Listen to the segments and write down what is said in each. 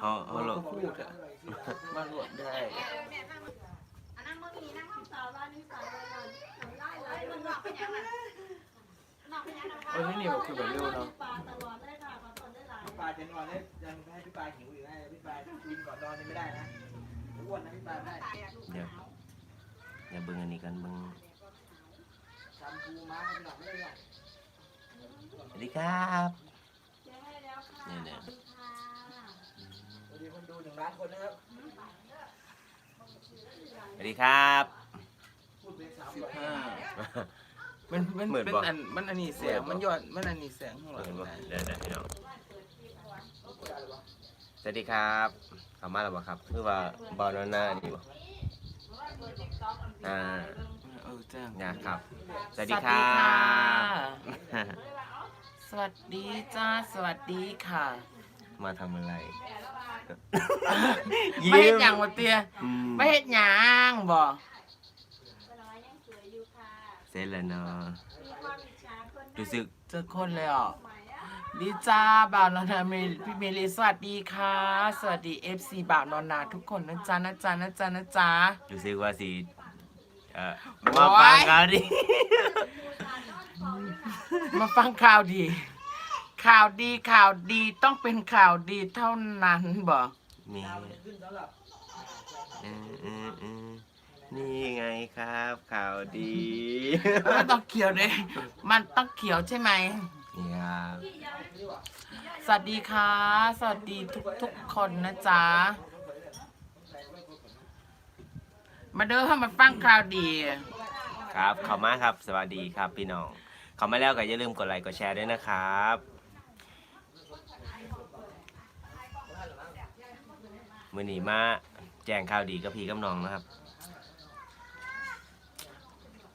เอาเอามันโลก็ดพูดอะมารวดได้อันนั้นมึงมีนั่งข้างสาวร้านนี้สาวร้านไล่ไล่มันหลอกเป็นยังไงหลอกเป็นยังไงเออนี่แบบคือแบบเร็วเนาะปลาตลอดเลยค่ะขอตนได้หลายพี่ปลาจะนอนได้ยังให้พี่ปลาหิวอยู่ให้พี่ปลากินก่อนนอนนี่ไม่ได้นะอ้วนนะพี่ปลาไม่ได้เดี๋ยวอย่าเบิ่งอันนี้กันเบิ่งชมพูม้าไม่หลับไม่ได้หรอกสวัสดีครับเจ๊ให้แล้วค่ะเนี่ยเนี่ยขอบ คุณค่ะสวัสดีคนดูหนึ่งล้านคนนะครับสวัสดีครับ พูดเป็นสามสิบร้อยห้ามันมันเหมือนเป็นบ่ อันมันอันนี้แสงมันยอดมันอันนี้แสงข้างหลังเห็นบ่นะเดี๋ยวเดี๋ยวพี่น้องสวัสดีครับเข้ามาแล้วบ่ครับ คือว่าบอลหน้านี่บ่อ่าเออจ้างนะครับ สวัสดีครับสวัสดีจ้าสวัสดีค่ะ มาทำอะไร ไม่เห็นหยังวะเตียอืมไม่เห็นหยังบ่น้อยยังสวยอยู่ค่ะเสร็จแล้วเนาะมีความอิจฉาคนรู้สึกเจอคนเลยอะใหม่อะดีจ้าบ่าวนอนนาเมพี่เมลีสวัสดีค่ะ สวัสดี FC บ่าวนอนนาทุกคนนะจ๊ะนะจ๊ะนะจ๊ะนะจ๊ะ รู้สึกว่าสิเอ่อโอ๊มายฟังกันดิ มาฟังข่าวดี ข่าวดีข่าวดีต้องเป็นข่าวดีเท่านั้นบ่นี่ดาวมันจะขึ้นสำหรับเออเออเออนี่ไงครับ ข่าวดีมันต้องเขียวเลยมันต้องเขียวใช่ไหมนี่ครับสวัสดีค่ะ สวัสดีทุกทุกๆคนนะจ๊ะ มาเด้อให้มาฟังข่าวดี ครับขอบมาครับ สวัสดีครับพี่น้องเข้ามาแล้วก็อย่าลืมกดไลค์กดแชร์ด้วยนะครับ มือหนีมาแจ้งข่าวดีกับพี่กับน้องนะครับ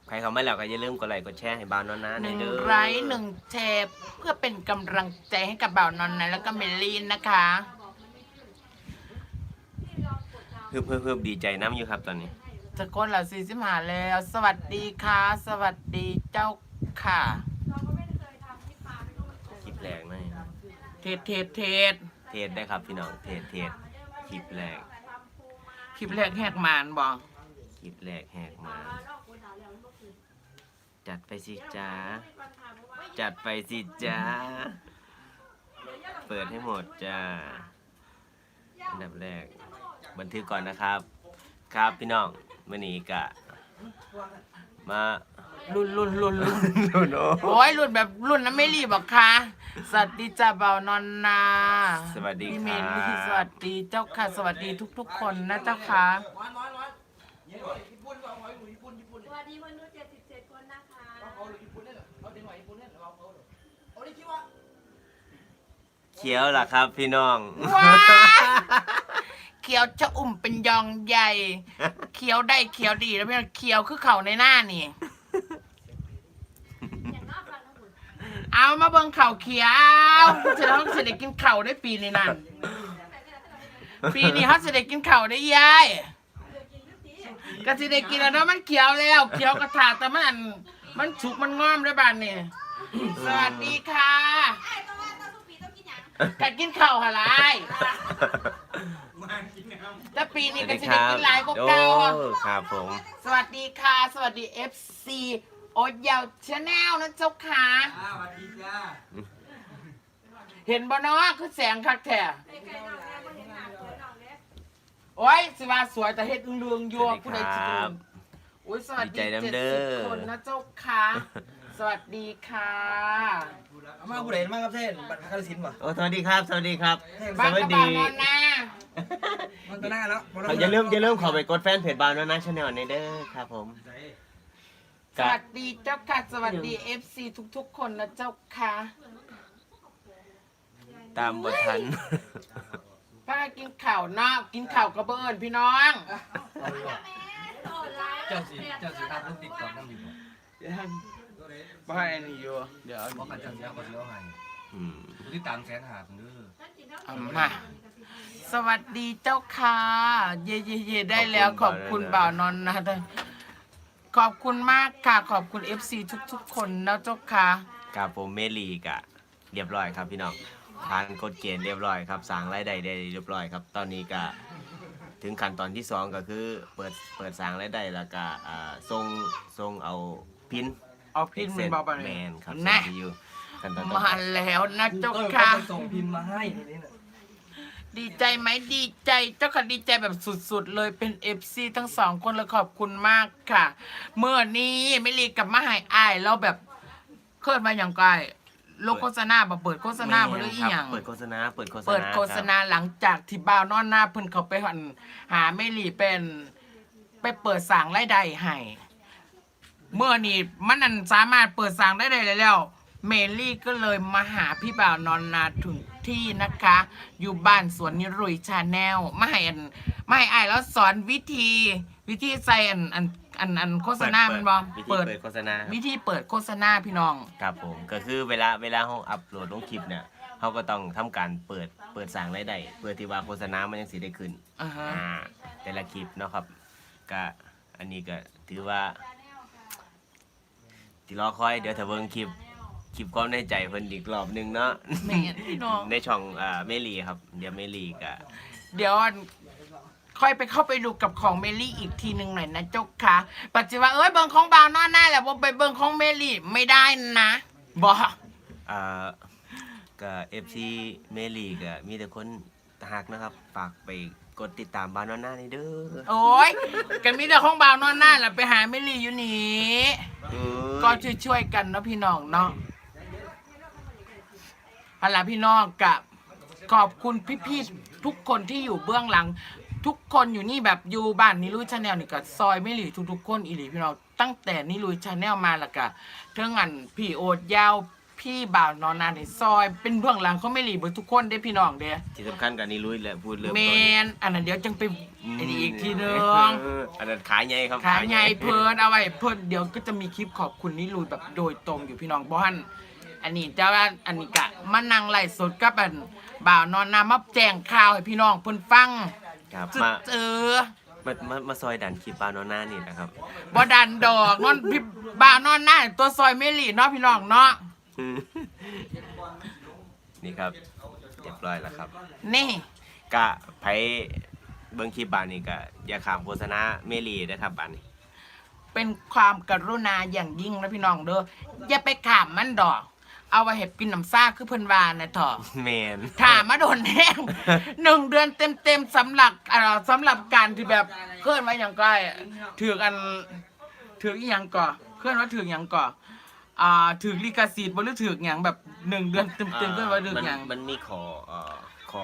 ใครเข้ามาแล้วก็อย่าลืมกดไลค์กดแชร์ให้บ้านนอนนะหในนึ่งเด้อไลค์หนึ่งแชร์เพื่อเป็นกำลังใจให้กับบ่าวนอนนะแล้วก็เมลลีนนะคะเพิ่มเพิ่มเพิ่มดีใจน้ำอยู่ครับตอนนี้จะก้นเหล่าสี่สิบหาแล้ว สวัสดีค่ะ สวัสดีเจ้าค่ะคลิปแรกนะเทศเทศเทศเทศได้ครับพี่น้องเทศเทศค ลิปแรกคลิปแรกแหกมานบอกคลิปแรกแหกมา จัดไปสิจ้า จัดไปสิจ้า เปิดให้หมดจ้า อันดับแรก บันทึกก่อนนะครับ ครับพี่น้องมื่อนี้กะ มา รุ่นรุ่นรุ่นรุ่นโน่โนโอ้ยรุ่นแบบรุ่นนั้นไม่รีบหรอกค่ะสวัสดีจ้าเบานอนนาสวัสดีพี่คเมรัลี่สวับสดีเจ้าค่ะ สวัสดีทุก ๆ คนนะเจ้าค่ะร้อนร้อนร้อนเย้ญี่ปุ่นเอาหอยหมูญี่ปุ่นญี่ปุ่นสวัสดีคนดู77 คนนะคะเอาเขาญี่ปุ่นเนี่ยเอาเด็กหอยญี่ปุ่นเนี่ยเอาเขาเอาดิคิดว่าเขียวล่ะครับพี่น้อง ว้าเขียวจะอุ่มเป็นยองใหญ่ เขียวได้เขียวดีแล้วพี่น้องเขียวคือเข่าในหน้านี่ อย่างนอกฟังทั้งหมด เอามาเบิ่งเข่าเขียวจะต้องเสด็จกินเข่าวได้ปีนี้นั่น ปีนี้เขาเสด็จกินเข่าวได้ยายก็สิได้กินแล้วเนาะมันเขียวแล้วเขียวกระถาแต่มันอันมันฉุกมันงอมได้บ้านนี่สวัสดีค่ะไอ้ต้องว่าต้องทุกปีต้องกินอย่างกักินข้าวหะไรมากินน้ำแต่ปีสนี้วัสก็ดีสิคได้รับกินหลายกว่าโอ้เก่าอะครับผม สวัสดีค่ะ สวัสดี FC โอ๊ตยาวชาแนลนะเจ้าค่ะอ่าสวัสดีจ้าเห็นบ่เนาะคือแสงคักแท้ไอ้ไก่น้องแม่คนเห็นหน้าสวยน้องเล็กโอ้ยสิว่าสวยแต่เฮ็ดเรืองๆอสยู่วัสดีผู้คใดรัสิดูบโอ้ยสวัสดีดีใจนำเจ็ดเด้สิอบคนนะเจ้าค่ะ สวัสดีค่ะเอามาผู้ใดมาครับเท่นบัตรคาริสินป่ะโอ้สวัสดีครับ สวัสดีครับสบ้านวัสกระดีบะนอนนามันก็น่าแล้วอย่าลืมอย่าลืมขอไปกดแฟนเพจบาวน์นะชาแนลในเด้อครับผมส วัสดีเจ้าค่ะ สวัสดี FC ทุกๆ คนนะเจ้าค่ะตามบททัน ป้ากินข้าวเนาะกินข้าวกระเบินพี่น้องโอ้ร้ายเจ้าสิเจ้าสิทำลูกติดก่อนนั่งดีกว่าบ้านนี่อยู่ เดี๋ยวเพราะกันเจ้าเสียก็เสียให้อืมผู้ที่ตามแสนหาคนเด้อเอามาสวัสดีเจ้าค่ะ เย่เย่เย่ได้แล้วขอบคุณบ่าวนอนนะ ขอบคุณมากค่ะ ขอบคุณ FC ทุกๆ คนนะเจ้าค่ะ กับผมเมลีกะเรียบร้อยครับพี่น้องผ่านกฎเกณฑ์เรียบร้อยครับสร้างรายได้ได้เรียบร้อยครับ ตอนนี้ก็ถึงขั้นตอนที่สองก็คือเปิดเปิดสร้างรายได้แล้วก็อ่าส่งส่งเอาพินเอาพินมันบอกไปแมเลยนครับนะส่งที่อยู่ขั้นตอนต่อมาไปแล้วนะเจ้าเออค่ะก็ไปส่งพิมพ์มาให้ทีนี้น่ะ ดีใจไหมดีใจเจ้าค่ะดีใจแบบสุดๆ เลยเป็นเอฟซีทั้งสองคนเลยขอบคุณมากค่ะ เมื่อนี้ไม่รีกับมาหายอายแล้วแบบเคลื่อนมาอย่างไกลโลกโฆษณาบ่เปิดโฆษณาบ่หรืออีหยังเปิดโฆษณา เปิดโฆษณาเปิดโฆษณาหลังจากที่บ่าวนอนหน้าเพิ่นเขาไปหันหาไม่รีเป็นไปเปิดสร้างรายได้ให้เมื่อนี้มันนั่นสามารถเปิดสร้างได้เลยแล้ว เมลี่ก็เลยมาหาพี่บ่าวนอนนาถึงที่นะคะ อยู่บ้านสวนนิรุยชาแนลมาให้อันมาให้อายแล้วสอนวิธีวิธีใส่อันอันอันอันโฆษณามันบอวิธีเปิดเปิดโฆษณาวิธีเปิดโฆษณาพี่น้อง ครับผมก็คือเวลาเวลาเขาอัพโหลดลงคลิปเนี่ยเขาก็ต้องทำการเปิดเปิดสร้างรายได้เพื่อที่ว่าโฆษณามันยังสิได้ขึ้นอ่าฮะอ่าแต่ละคลิปเนาะครับก็อันนี้ก็ถือว่าที่รอคอยเดี๋ยวถ้าเบิ่งคลิป คลิปความในใจเพิ่นอีกรอบหนึงเนาะ แม่นพี่น้อง ในช่องอ่าเมลีครับ เดี๋ยวเมลีก็เดี๋ยวค่อยไปเข้าไปดูกับของเมลี่อีกทีหนึ่งหน่อยนะเจ้าค่ะปัจจุบันเอ้ยเบิงของบ่าวนอนหน้าแหละว่าไปเบิงของเมลี่ไม่ได้นะบออ่าก็เอฟซีเมลีก็มีแต่คนหักนะครับ ฝากไปกดติดตามบ้านวันหน้านี่เด้อโอ้ยกันมีแต่ของบ่าวนอนหน้าแหละไปหาเมลี่อยู่นี่เอ้ยก็ช่วยๆกันเนาะพี่น้องเนาะ เอาล่ะพี่น้องกับขอบคุณพี่ๆทุกคนที่อยู่เบื้องหลัง ทุกคนอยู่นี่แบบอยู่บ้านนิลุยชาแนลนี่ก็ซอยไม่หลีทุกๆคนอีหลีพี่น้องตั้งแต่นิลุยชาแนลมาและก็เรื่องอันพี่โอดยาวพี่บ่าวนอนนานในซอย เป็นเบื้องหลังเขาไม่หลีเบิดทุกคนเด้พี่น้องเด้ที่สำคัญกับนี่ลุยแหละพูดเริ่มแมต้นนอันนั้นเดี๋ยวจังไปไอ้นี่อีกทีนึง เอออันนั้นขายใหญ่ครับขาใหญ่เพิ่นเอาไว้เพิ่นเดี๋ยวก็จะมีคลิปขอบคุณนิลุยแบบโดยตรงอยู่พี่น้องบ้าน อันนี้แต่ว่าอันนี้กะมานั่งไล่สดกับอันบ่าวนอนนามาแจ้งข่าวให้พี่น้องเพิ่นฟังครับจะมาเจอมามามาซอยดันคลิปบ้านวันหน้านี่นะครับ บ่ดันดอกนอนพี่บ่าวนอนหน้าตัวซอยเมลี่เนาะพี่น้องเนาะนี่ครับเรียบร้อยแล้วครับ นี่ กะไผเบิ่งคลิปบ้านนี่ก็อย่าขามโฆษณาเมลีนะครับบ้านนี้เป็นความกรุณาอย่างยิ่งนะพี่น้องเด้ออย่าไปขามมันดอก เอาไว้เห็บกินน้ำซ่าคือเพิ่นว่านะเถอะแมนถามมาโดนแห้งหนึ่งเดือนเต็มๆสำหรับอ่าสำหรับการที่แบบเคลื่อนไว้อย่างใกล้ถือกันถืออีหยังก่อเคลื่อนว่าถืออย่างก่ออ่าถือลิขสิทธิ์บ่หรือถืออย่างแบบหนึ่งเดือนเต็มๆเคลื่อนว่าถือมันอย่าง มันมีขอเอ่อขอ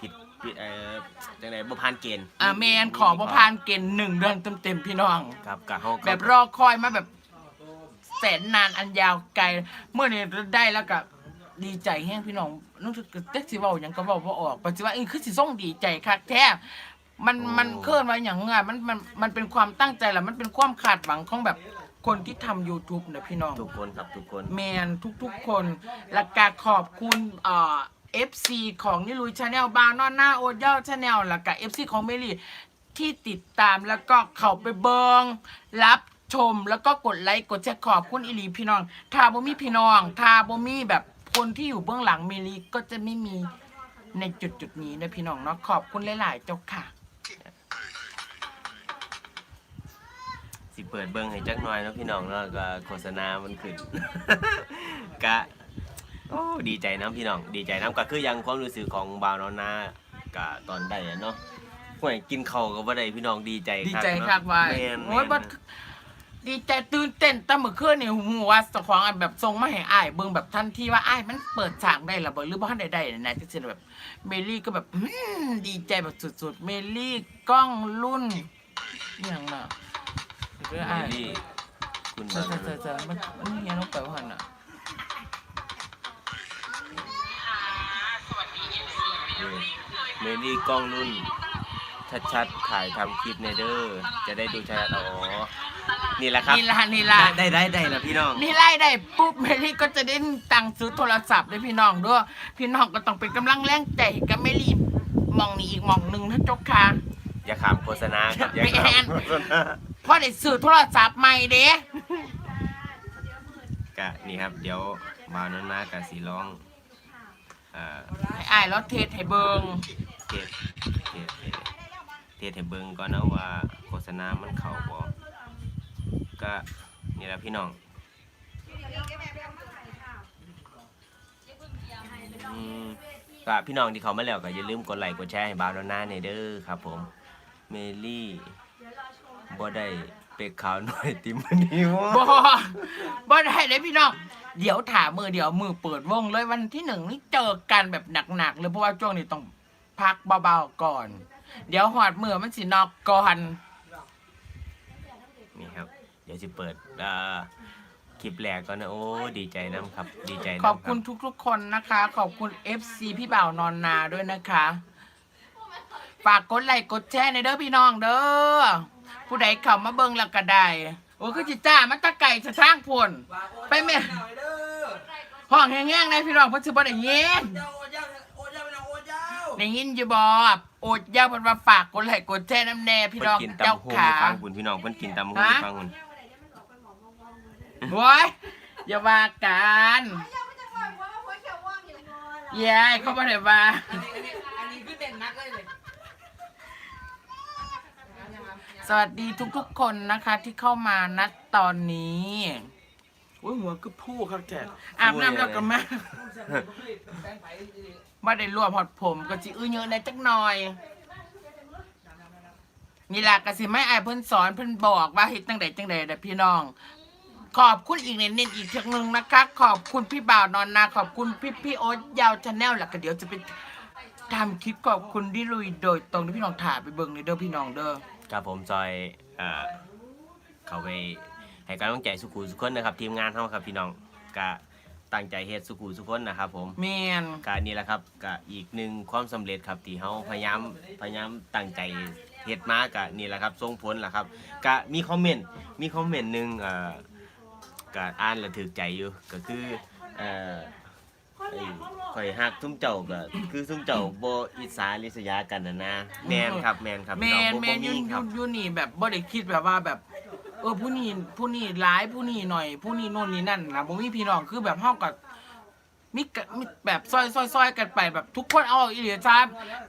ผิดผิดเอ่อจังไดบ่ผ่านเกณฑ์อ่าแมนขอประพานเกณฑ์หนึ่งเดือนเต็มๆพี่น้อง ครับกะเฮาก็แบบรอคอยมาแบบ แสนนานอันยาวไกล เมื่อนี้ได้แล้วก็ดีใจแห้งพี่น้องนึกถึงเต็กสิเว้าหยังก็เว้าบ่ออกปัจจุบันเอ้ยคือสิส่งดีใจคักแท้มันมันเคลื่อนไว้อย่างเงี้ยมันมันมันเป็นความตั้งใจแหละมันเป็นความคาดหวังของแบบคนที่ทำ YouTube นะพี่น้อง ทุกคนครับทุกคน แมนทุกๆคนและการขอบคุณเอ่อ FC ของนิลุยชาแนลบางนอนหน้าโอดเย้าชาแนลและกับ FC ของเมลี่ที่ติดตามแล้วก็เข้าไปเบิงรับ ชมแล้วก็กดไลค์กดแชร์ขอบคุณอีหลีพี่น้องถ้าบ่มีพี่น้องถ้าบ่มีแบบคนที่อยู่เบื้องหลังเมลี่ก็จะไม่มีในจุดจุดๆนี้นะพี่น้องเนาะขอบคุณหลายๆเจ้าค่ะ สิเปิดเบิ่งให้จักหน่อยเนาะพี่น้องเนาะก็โฆษณามันขึ้น กะโอ้ดีใจน้ำพี่น้อง ดีใจน้ำก็คือยังความรู้สึกของบ่าวนอนนากะตอนได้อะเนาะห่วยกินข้าวก็บ่ได้พี่น้องดีใจดีคักใจเนาะคักว่าแม่นโอ้ยแม่บันด ดีใจตื่นเต้นตั้งเมื่อคืนนี่หูว่าสของอันแบบทรงมาให้อ้ายเบิ่งแบบทันทีว่าอ้ายมันเปิดฉากได้ล่ะบ่หรือบ่ทันได้ได้นะจังซี่แบบเมลี่ก็แบบอื้อดีใจแบบสุดๆ เมลี่กล้องรุ่นอหย่างน่ะเด้ออ้ายนี่คุณเจอเจอเจอมันมันเฮียลงไปว่าหั่นน่ะ เมลี่กล้องรุ่น ชัดๆ ถ่ายทำคลิปในเด้อ จะได้ดูชัดอ๋อ นี่แหละครับ นี่ล่ะนี่ล่ะได้ได้ได้แล้วพี่น้อง นี่ไล่ได้ปุ๊บเมลี่ก็จะได้ตังค์ซื้อโทรศัพท์ด้วยพี่น้องด้วย พี่น้องก็ต้องเป็นกำลังแรงใจให้กับเมลี่มองนี่อีกมองหนึงนะเจกค่ะ อย่าขามโฆษณาครับอย่าขามโฆษณาพ่อได้ซื้อโทรศัพท์ใหม่เด้กะนี่ครับ เดี๋ยวมาวนนากะสีร้องอ่าให้อายแล้วเทศให้เบิงเทศเทศเทศเทศให้เบิ่งก่อนนะว่าโฆษณามันเข้าบ่ ก็นี่แหละพี่น้องก็พี่น้องที่เขามาแล้วก็อย่าลืมกดไลค์กดแชร์ให้บาวดอนน่าในเด้อครับ ผมเมลี่บ่ได้เป็กขาวหน่อยติมวันนี้วะบ่บ่ได้เลยพี่น้อง เดี๋ยวถามมือเดี๋ยวมือเปิดวงเลยวันที่หนึ่งนี่เจอกันแบบหนักๆเลยเพราะว่าช่วงนี้ต้องพักเบาๆก่อน เดี๋ยวหอดมือมันสินอกก่อน ยวจะเปิดอ่าคลิปแรกก่อนนะโอ้ดีใจน้ำครับ ดีใจขน้ำอบคุณทุกๆคนนะคะ ขอบคุณ FC พี่บ่าวนอนนาด้วยนะคะ ฝากกดไลค์กดแชร์ในเด้อพี่น้องเด้อผู้ใดเข้ามาเบิ่งแล้วก็ได้โอ้คือจิจ้ามันตะไก่สะทางพนไปแม่หน่อยเด้อห้องแห้งๆนะพี่น้องเพิ่นสิบ่ได้ยินเจ้าโอ้เจ้าโอ้เจ้าไม่ต้องโอ้เจ้าได้ยินอยู่บ่โอดยาวเพิ่นว่าฝากกดไลค์กดแชร์น้ำแน่พี่เพิ่น้นองกินเจ้าตำหูขา ฟังคุณพี่น้องเพิ่นกินตำหูฮะ ฟังคุณ โว้ยอย่าว่ากันยายเขาบ่ได้ว่าอันนี้อันนี้อันนี้คือเด่นนักเลยเลยสวัสดีทุกๆคนนะคะที่เข้ามาณตอนนี้อุ้ยหัวคือผู้ครับแกอาบน้ำแล้วก็มาไม่ได้รวมหอดผมก็จิอื้อเยอะในจักหน่อย นี่ล่ะก็สิไม่อายเพิ่นสอนเพิ่นบอกว่าเฮ็ดจังใดจังใดเด้อพี่น้อง ขอบคุณอีกเน้นๆอีกเทีนึงนะคะ ขอบคุณพี่บ่าวนอนนา ขอบคุณพี่พี่โอ๊ตยาวชาแนลแล้วก็เดี๋ยวจะไปทำคลิปขอบคุณที่ลุยโดยตรงที่พี่น้องถ่ายไปเบิ่งในเด้อพี่น้องเด้อครับผมจอยเอ่อเขาไปให้กำลังใจสุขุสุขคนนะครับ ทีมงานเฮาครับพี่น้องก็ตั้งใจเฮ็ดสุขุสุขคนนะครับผมแมนการนี้แหละครับก็อีกหนึ่งความสำเร็จครับที่เฮาพยายามพยายามตั้งใจเฮ็ดมาก็นี่แหละครับส่งผลแหละครับก็มีคอมเมนต์มีคอมเมนต์หนึงเอ่อ ก็อ่านแล้วถูกใจอยู่ก็คือเอ่อไอ้ข่อยฮักซุ่มเจ้าก็คือซุ่มเจ้าบ่อิจฉาริษยากันน่ะนะแม่นครับแม่นครับแมพี่น้องนบ่แมบ่นมียูครัยูบยูนี่แบบบ่ได้คิดแบบว่าแบบ เออผู้นี้ผู้นี้ร้ายผู้นี้หน่อย ผู้นี้โน่นนี่นั่นนะบ่มีพี่น้องคือแบบเฮากับมีกะมีแบบซอยซอยซอยกันไปแบบทุกคนเอาอีหลีจ้า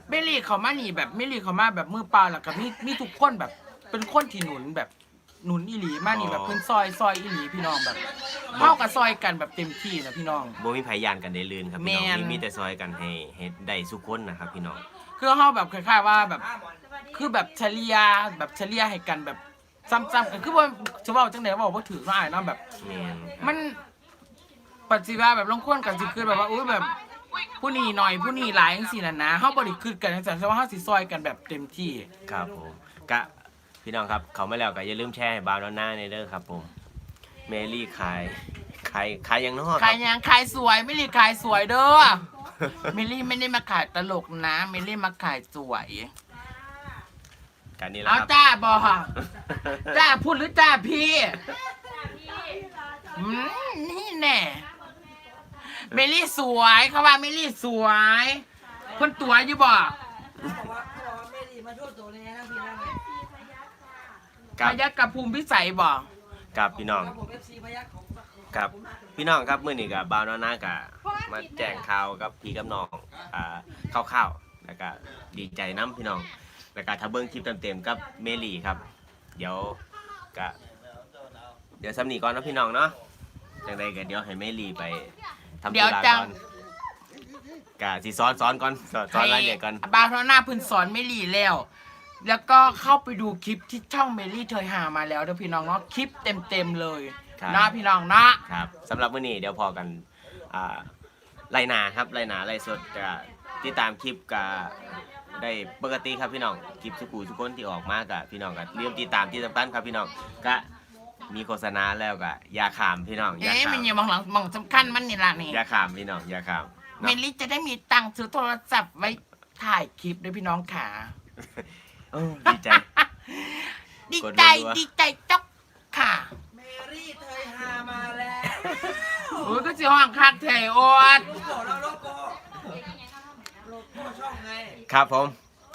เมลี่เขามานี่แบบเมลี่เขามาแบบมือเปล่าแล้วก็มีมีทุกคนแบบเป็นคนที่หนุนแบบ หนุนอีหลีมานี่แบบเพิ่นซอยซอยอีหลีพี่น้องแบบเฮากับซอยกันแบบเต็มที่นะพี่น้อง บ่มีไผยานกันได้ลื่นครับพี่น้องแม่น มีมีแต่ซอยกันให้ให้ได้สุขคนนะครับพี่น้อง คือเฮาแบบคล้ายๆว่าแบบคือแบบเฉลี่ยแบบเฉลี่ยให้กันแบบซ้ำๆกันคือว่าจะเว่าจังได๋บอกว่าถือว่าอ้ายเนาะแบบ แม่นครับมันปัจจุบันแบบลงคนกันสิคือแบบว่าอุ้ยแบบผู้นี้หน่อยผู้นี้หลายจังซี่น่ะนะเฮาบ่ได้คือกันจังซั่นแต่ว่าเฮาสิซอยกันแบบเต็มที่ ครับผมกะ พี่น้องครับ เขามาแล้วก็อย่าลืมแชร์ให้บาวดอนหน้าในเด้อครับ ผมเมลี่ขายขายขายยังนอกขายยังขายสวยไม่รีขายสวยเด้อมิลลี่ไม่ได้มาขายตลกนะมิลลี่มาขายสวย กันนี่แหละเอาครับ จ้าบอจ้าพูดหรือจ้าพี่อืมนี่แน่เมลี่สวยเขาว่าเมลี่สวย คนตัวอยู่บ่ เขาบอกว่าเขาบอกว่าไม่ดีมาช่วยตัวเลยนะพี่นะ กับพยักกับภูมิพิสัยบ่กับพี่น้องครับผม FC พยัคฆ์ของ ครับ พี่น้องครับมื้อนี้กับบาวดอนหน้ากะมาแจ้งข่าวกับพี่กับน้องอ่าคร่าวๆแล้วก็ดีใจน้ำพี่น้อง แล้วก็ถ้าเบิ่งคลิปเต็มๆกับเมลี่ครับ เดี๋ยวกะเดี๋ยวสำนีก่อนนะพี่น้องเนาะจังใดก็เดี๋ยวให้เมลี่ไปทำธุระก่อนกะสิซ้อนซ้อนก่อนสอนซ้อนรายละเอียดก่อน บาร์โทน่าเพื้นสอนไม่หลีแล้ว แล้วก็เข้าไปดูคลิปที่ช่องเมลี่เธอหามาแล้วเด้อพี่น้องเนาะคลิปเต็มๆเลยครับ นะพี่น้องเนาะครับสำหรับมื้อนี้เดี๋ยวพอกันอ่าไล่นาครับไล่นาไล่สดจะติดตามคลิปกับได้ปกติครับพี่น้องคลิปสุกูทุกคนที่ออกมากับพี่น้องก็เริ่มติดตามที่สำคัญครับพี่น้องก็มีโฆษณาแล้วก็อย่าขามพี่น้องอย่าเอ๊ะขามัมนอยู่มองหลังมองสำคัญมันนี่ล่ะนี่อย่าขามพี่น้องอย่าขามเมลี่จะได้มีตังค์ซื้อโทรศัพท์ไว้ถ่ายคลิปด้วยพี่น้องขา เออดีใจ ดีกดใจรัวๆ ดีใจจ๊อกค่ะเมรี่เธอหามาแล้วโอ้ยก็สิห้องคักเทโอดโลโก้เราโลโก้โลโก้ช่องไงครับผม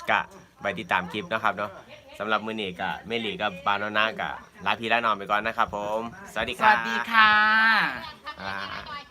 กะไปติดตามคลิปนะครับเนาะสำหรับมื้อนี้กะเมลี่กับบานอนากะลาพี่ลานอนไปก่อนนะครับผม สวัสดีสครับวัสดีค่ะ อ่า Bye.